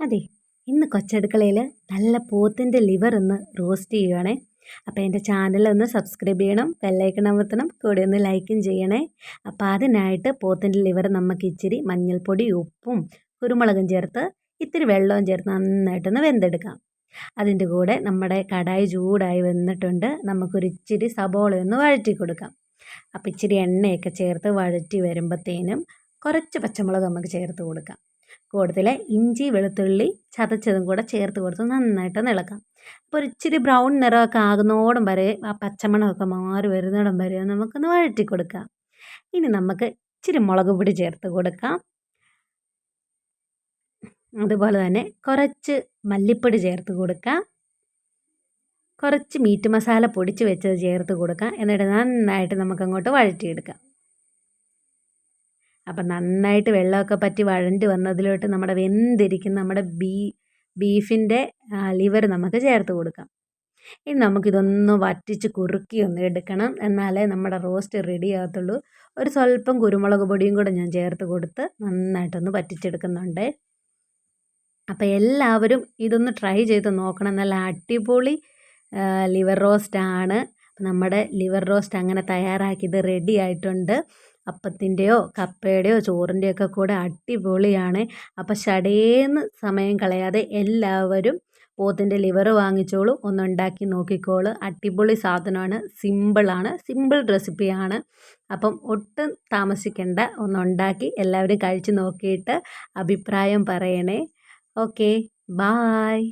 അതെ ഇന്ന് കൊച്ചടുക്കളയിൽ നല്ല പോത്തിന്റെ ലിവർ ഒന്ന് റോസ്റ്റ് ചെയ്യുവാണേ. അപ്പോൾ എന്റെ ചാനൽ ഒന്ന് സബ്സ്ക്രൈബ് ചെയ്യണം ബെല്ലൈക്കൺ അമർത്തണം കൂടെ ഒന്ന് ലൈക്കും ചെയ്യണേ. അപ്പോൾ അതിനായിട്ട് പോത്തിന്റെ ലിവർ നമുക്ക് ഇച്ചിരി മഞ്ഞൾപ്പൊടി ഉപ്പും കുരുമുളകും ചേർത്ത് ഇത്തിരി വെള്ളവും ചേർത്ത് നന്നായിട്ടൊന്ന് വെന്തെടുക്കാം. അതിന്റെ കൂടെ നമ്മുടെ കടായി ചൂടായി വന്നിട്ടുണ്ട്. നമുക്കൊരു ഇച്ചിരി ഒന്ന് വഴറ്റി കൊടുക്കാം. അപ്പോൾ ഇച്ചിരി എണ്ണയൊക്കെ ചേർത്ത് വഴറ്റി വരുമ്പോഴത്തേനും കുറച്ച് പച്ചമുളക് നമുക്ക് ചേർത്ത് കൊടുക്കാം. കൂടുതൽ ഇഞ്ചി വെളുത്തുള്ളി ചതച്ചതും കൂടെ ചേർത്ത് കൊടുത്ത് നന്നായിട്ട് ഇളക്കാം. അപ്പോൾ ഒരു ഇച്ചിരി ബ്രൗൺ നിറമൊക്കെ ആകുന്നോടും വരെ ആ പച്ചമണമൊക്കെ മാറി വരുന്നിടം വരെ നമുക്കൊന്ന് വഴറ്റി കൊടുക്കാം. ഇനി നമുക്ക് ഇച്ചിരി മുളക് പൊടി ചേർത്ത് കൊടുക്കാം. അതുപോലെ തന്നെ കുറച്ച് മല്ലിപ്പൊടി ചേർത്ത് കൊടുക്കാം. കുറച്ച് മീറ്റ് മസാല പൊടിച്ച് വെച്ചത് ചേർത്ത് കൊടുക്കാം. എന്നിട്ട് നന്നായിട്ട് നമുക്കങ്ങോട്ട് വഴറ്റിയെടുക്കാം. അപ്പം നന്നായിട്ട് വെള്ളമൊക്കെ പറ്റി വഴണ്ട് വന്നതിലോട്ട് നമ്മുടെ വെന്തിരിക്കുന്ന നമ്മുടെ ബീ ബീഫിന്റെ ലിവർ നമുക്ക് ചേർത്ത് കൊടുക്കാം. ഇനി നമുക്കിതൊന്ന് വറ്റിച്ച് കുറുക്കി ഒന്ന് എടുക്കണം. എന്നാലേ നമ്മുടെ റോസ്റ്റ് റെഡി ആകത്തുള്ളൂ. ഒരു സ്വല്പം കുരുമുളക് പൊടിയും കൂടെ ഞാൻ ചേർത്ത് കൊടുത്ത് നന്നായിട്ടൊന്ന് വറ്റിച്ചെടുക്കുന്നുണ്ട്. അപ്പോൾ എല്ലാവരും ഇതൊന്ന് ട്രൈ ചെയ്ത് നോക്കണം. നല്ല അടിപൊളി ലിവർ റോസ്റ്റാണ്. നമ്മുടെ ലിവർ റോസ്റ്റ് അങ്ങനെ തയ്യാറാക്കിയത് റെഡി ആയിട്ടുണ്ട്. അപ്പത്തിന്റെയോ കപ്പയുടെയോ ചോറിന്റെയൊക്കെ കൂടെ അടിപൊളിയാണ്. അപ്പോൾ ഷടേന്ന് സമയം കളയാതെ എല്ലാവരും പോത്തിന്റെ ലിവർ വാങ്ങിച്ചോളൂ ഒന്നുണ്ടാക്കി നോക്കിക്കോളൂ. അടിപൊളി സാധനമാണ് സിമ്പിളാണ് സിമ്പിൾ റെസിപ്പിയാണ്. അപ്പം ഒട്ടും താമസിക്കേണ്ട ഒന്നുണ്ടാക്കി എല്ലാവരും കഴിച്ച് നോക്കിയിട്ട് അഭിപ്രായം പറയണേ. Okay bye.